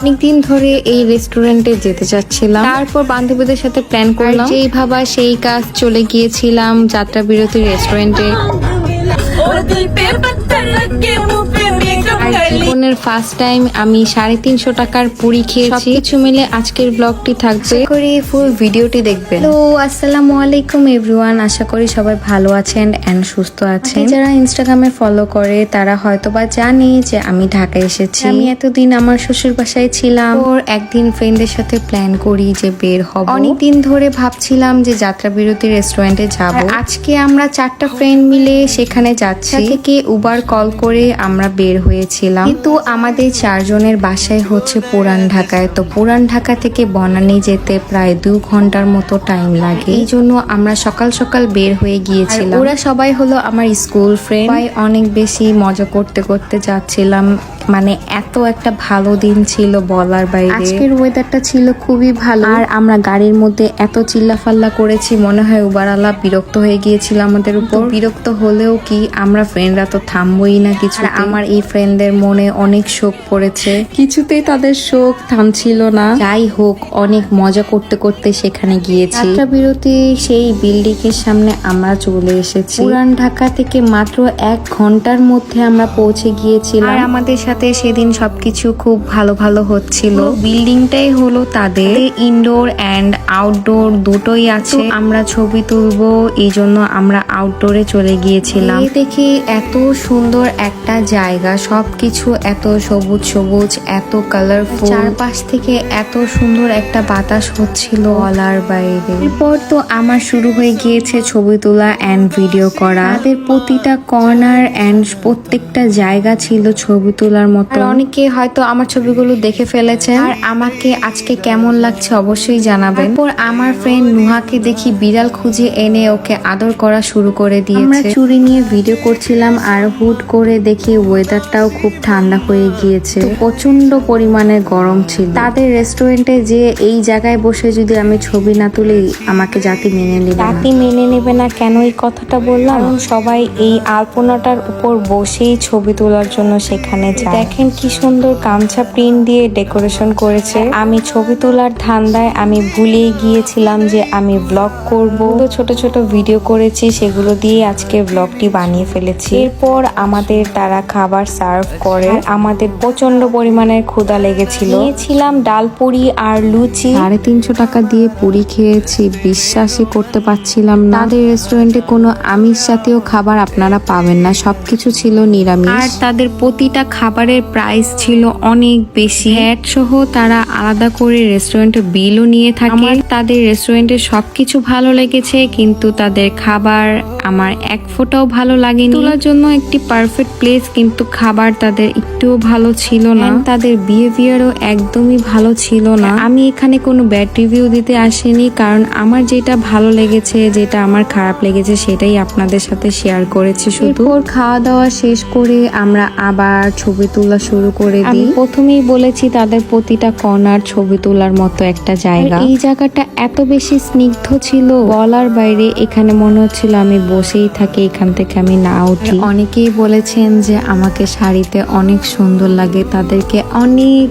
অনেকদিন ধরে এই রেস্টুরেন্টে যেতে চাচ্ছিলাম। তারপর বান্ধবীদের সাথে প্ল্যান করলাম। যেই ভাবা সেই কাজ চলে গিয়েছিলাম যাত্রা বিরতি রেস্টুরেন্টে ফার্স্ট টাইম আমি সাড়ে তিনশো টাকার পুরি খেয়েছি। কিছু মিলে আজকের ব্লগটি থাকবে। করি ফুল ভিডিওটি দেখবেন। তো আসসালামু আলাইকুম এভরিওয়ান আশা করি সবাই ভালো আছেন এন্ড সুস্থ আছেন। যারা ইনস্টাগ্রামে ফলো করে তারা হয়তো বা জানে যে আমি ঢাকায় এসেছি। আমি এতদিন আমার শ্বশুর বাসায় ছিলাম। ওর একদিন ফ্রেন্ডের সাথে প্ল্যান করি যে বের হব। অনেকদিন ধরে ভাবছিলাম যে যাত্রা বিরতি রেস্টুরেন্টে যাব। আজকে আমরা চারটা ফ্রেন্ড মিলে সেখানে যাচ্ছি। থেকে উবার কল করে আমরা বের হয়েছিলাম। কিন্তু আমাদের চারজনের বাসায় হচ্ছে পুরান ঢাকায়। তো পুরান ঢাকা থেকে বনানি যেতে প্রায় দু ঘণ্টার মতো টাইম লাগে। এই জন্য আমরা সকাল সকাল বের হয়ে গিয়েছিলাম। ওরা সবাই হলো আমার স্কুল ফ্রেন্ড অনেক বেশি মজা করতে করতে যাচ্ছিলাম। মানে এত একটা ভালো দিন ছিল বলার বাইরে। আজকের ওয়েদারটা ছিল খুবই ভালো। আর আমরা গাড়ির মধ্যে এত চিল্লাফাল্লা করেছি মনে হয় উবারালা বিরক্ত হয়ে গিয়েছিল আমাদের উপর। বিরক্ত হলেও কি আমরা ফ্রেন্ডরা তো থামবই না কিছু আমার এই ফ্রেন্ডদের মনে অনেক শোক পড়েছে। কিছুতেই তাদের শোক থামছিল না। যাই হোক অনেক মজা করতে করতে সেখানে গিয়েছি। যাত্রা বিরতি সেই বিল্ডিং এর সামনে আমরা চলে এসেছি। পুরান ঢাকা থেকে মাত্র এক ঘণ্টার মধ্যে আমরা পৌঁছে গিয়েছিলাম। আর আমাদের সাথে সেদিন সবকিছু খুব ভালো ভালো হচ্ছিল। বিল্ডিংটাই হলো তাদের। ইনডোর অ্যান্ড আউটডোর দুটোই আছে। আমরা ছবি তুলবো এই জন্য আমরা আউটডোরে চলে গিয়েছিলাম। দেখি এত সুন্দর একটা জায়গা সবকিছু এত সবুজ সবুজ এত কালারফুল চারপাশ থেকে এত সুন্দর একটা বাতাস হচ্ছিল অলার বাইরে। এরপর তো আমার শুরু হয়ে গিয়েছে ছবি তোলা অ্যান্ড ভিডিও করা। তাদের প্রতিটা কর্নার অ্যান্ড প্রত্যেকটা জায়গা ছিল ছবি তোলার মতো। অনেকে হয়তো আমার ছবিগুলো দেখে ফেলেছে। আর আমাকে আজকে কেমন লাগছে অবশ্যই জানাবেন। তারপর আমার ফ্রেন্ড নুহাকে দেখি বিড়াল খুঁজে এনে ওকে আদর করা শুরু করে দিয়েছে। চুরি নিয়ে ভিডিও করছিলাম আর হুট করে দেখি ওয়েদারটাও খুব ঠান্ডা হয়ে গিয়েছে। প্রচণ্ড পরিমাণে গরম ছিল। তাদের রেস্টুরেন্টে যে এই জায়গায় বসে যদি আমি ছবি না তুলি আমাকে জাতি মেনে নেবে জাতি মেনে নেবে না কেন? এই কথাটা বললাম। সবাই এই আলপনাটার উপর বসেই ছবি তোলার জন্য সেখানে যায়। দেখেন কি সুন্দর গামছা প্রিন্ট দিয়ে ডেকোরেশন করেছে। আমি ছবি তোলার ধান্দায় আমি ভুলেই গিয়েছিলাম যে আমি ব্লগ করব। ছোট ছোট ভিডিও করেছি সেগুলো দিয়ে আজকে ব্লগটি বানিয়ে ফেলেছি। এরপর আমাদের তারা খাবার সার্ভ করে। আর আমাদের প্রচণ্ড পরিমাণের ক্ষুধা লেগেছিল। নিয়েছিলাম ডাল পুরি আর লুচি। সাড়ে তিনশো টাকা দিয়ে পুরি খেয়েছি বিশ্বাসই করতে পারছিলাম না। তাদের রেস্টুরেন্টে কোনো আমিষ জাতীয় খাবার আপনারা পাবেন না সবকিছু ছিল নিরামিষ। আর তাদের প্রতিটা খাবারের প্রাইস ছিল অনেক বেশি। ভ্যাট সহ তারা আলাদা করে রেস্টুরেন্টে বিলও নিয়ে থাকে। তাদের রেস্টুরেন্টে সবকিছু ভালো লেগেছে কিন্তু তাদের খাবার আমার এক ফোঁটাও ভালো লাগেনি। তোলার জন্য একটি পারফেক্ট প্লেস কিন্তু খাবার তাদের একটুও ভালো ছিল না। তাদের বিহেভিয়ারও একদমই ভালো ছিল না। আমি এখানে কোনো ব্যাড রিভিউ দিতে আসিনি কারণ আমার যেটা ভালো লেগেছে যেটা আমার খারাপ লেগেছে সেটাই আপনাদের সাথে শেয়ার করেছি শুধু। ওর খাওয়া দাওয়া শেষ করে আমরা আবার ছবি তোলা শুরু করে দিই। প্রথমেই বলেছি তাদের প্রতিটা কর্নার ছবি তোলার মতো একটা জায়গা। এই জায়গাটা এত বেশি স্নিগ্ধ ছিল। বলার বাইরে এখানে মনে হচ্ছিল আমি বসেই থাকি এখান থেকে আমি না উঠি। অনেকেই বলেছেন যে আমাকে শাড়িতে অনেক সুন্দর লাগে তাদেরকে অনেক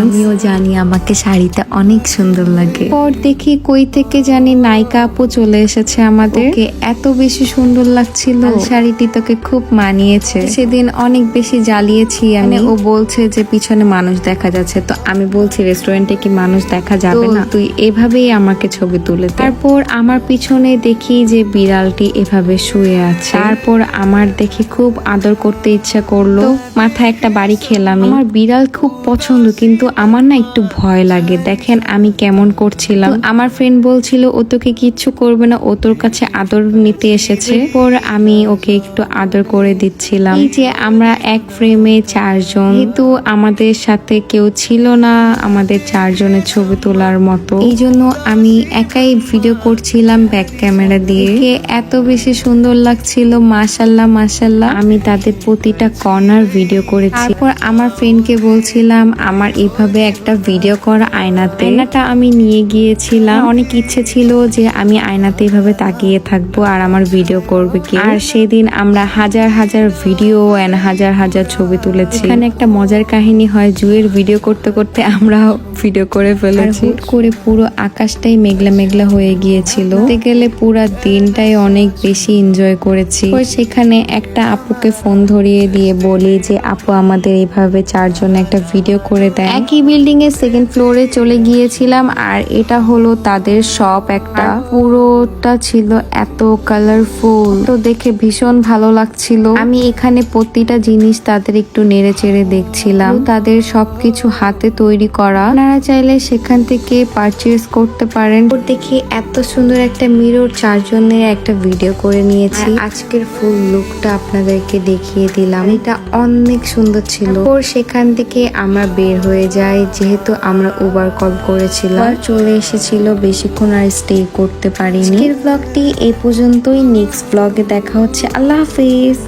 আমিও জানি আমাকে শাড়িতে অনেক সুন্দর লাগে। পর দেখি কই থেকে জানি নায়িকা আপু চলে এসেছে আমাদের। এত বেশি সুন্দর লাগছিল। শাড়িটি তোকে খুব মানিয়েছে। সেদিন অনেক বেশি জ্বালিয়েছি আমি। ও বলছে যে পিছনে মানুষ দেখা যাচ্ছে। তো আমি বলছি রেস্টুরেন্টে কি মানুষ দেখা যাবে না? তুই এভাবেই আমাকে ছবি তুলে তারপর আমার পিছনে দেখি যে বিড়ালটি এভাবে শুয়ে আছে। তারপর আমার দেখে খুব আদর করতে ইচ্ছা করল। মাথায় একটা বাড়ি খেলাম। আমার বিড়াল খুব পছন্দ কিন্তু আমার না একটু ভয় লাগে। দেখেন আমি কেমন করছিলাম। আমার ফ্রেন্ড বলছিল ও তোকে কিচ্ছু করবে না ও তোর কাছে আদর নিতে এসেছে। এরপর আমি ওকে একটু আদর করে দিচ্ছিলাম। এই যে আমরা এক ফ্রেমে চারজন। কিন্তু আমাদের সাথে কেউ ছিল না আমাদের চারজনের ছবি তোলার মতো। এই জন্য আমি একাই ভিডিও করছিলাম ব্যাক ক্যামেরা দিয়ে। এত বেশি সুন্দর লাগছিল, মাশাল্লাহ মাশাল্লাহ। আমি তাদের প্রতিটা কর্নার ভিডিও করেছি। তারপর আমার ফ্রেন্ডকে বলছিলাম, আমার এইভাবে একটা ভিডিও করা আয়নাতে। আয়নাটা আমি নিয়ে গিয়েছিলাম। অনেক ইচ্ছে ছিল যে আমি আয়নাতে এভাবে তাকিয়ে থাকব আর আমার ভিডিও করবে কি। আর সেদিন আমরা হাজার হাজার ভিডিও এন্ড হাজার হাজার ছবি তুলেছি। এখানে একটা মজার কাহিনী হয়, জুয়ের ভিডিও করতে করতে আমরা ভিডিও করে ফেলেছি করে পুরো আকাশটাই মেঘলা মেঘলা হয়ে গিয়েছিল। গেলে পুরো দিনটাই অনেক বেশি এনজয় করেছি। সেখানে একটা আপুকে ফোন ধরিয়ে দিয়ে বলি যে, আপু, আমাদের এইভাবে চারজন একটা ভিডিও করে দেয় একই বিল্ডিং এর সেকেন্ড ফ্লোরে চলে গিয়েছিলাম আর এটা হলো তাদের শপ একটা। পুরোটা ছিল এত কালারফুল তো দেখে ভীষণ ভালো লাগছিল। আমি এখানে প্রতিটা জিনিস তাদের একটু নেড়ে চেড়ে দেখছিলাম। তাদের সবকিছু হাতে তৈরি করা। আপনারা চাইলে সেখান থেকে পারচেজ করতে পারেন। ওর দেখে এত সুন্দর একটা মিরর চারজনের একটা ভিডিও করে নিয়েছি। আজকের ফুল লুকটা আপনাদেরকে দেখিয়ে দিলাম। এটা অনেক সুন্দর ছিল। ওর সেখান থেকে আমরা বের হয়ে যাই যেহেতু আমরা উবার কল করেছিলাম। চলে এসেছিল বেশিক্ষণ আর স্টে করতে পারিনি। ব্লগটি এই পর্যন্তই। নেক্সট ব্লগে দেখা হচ্ছে। আল্লাহ হাফিজ।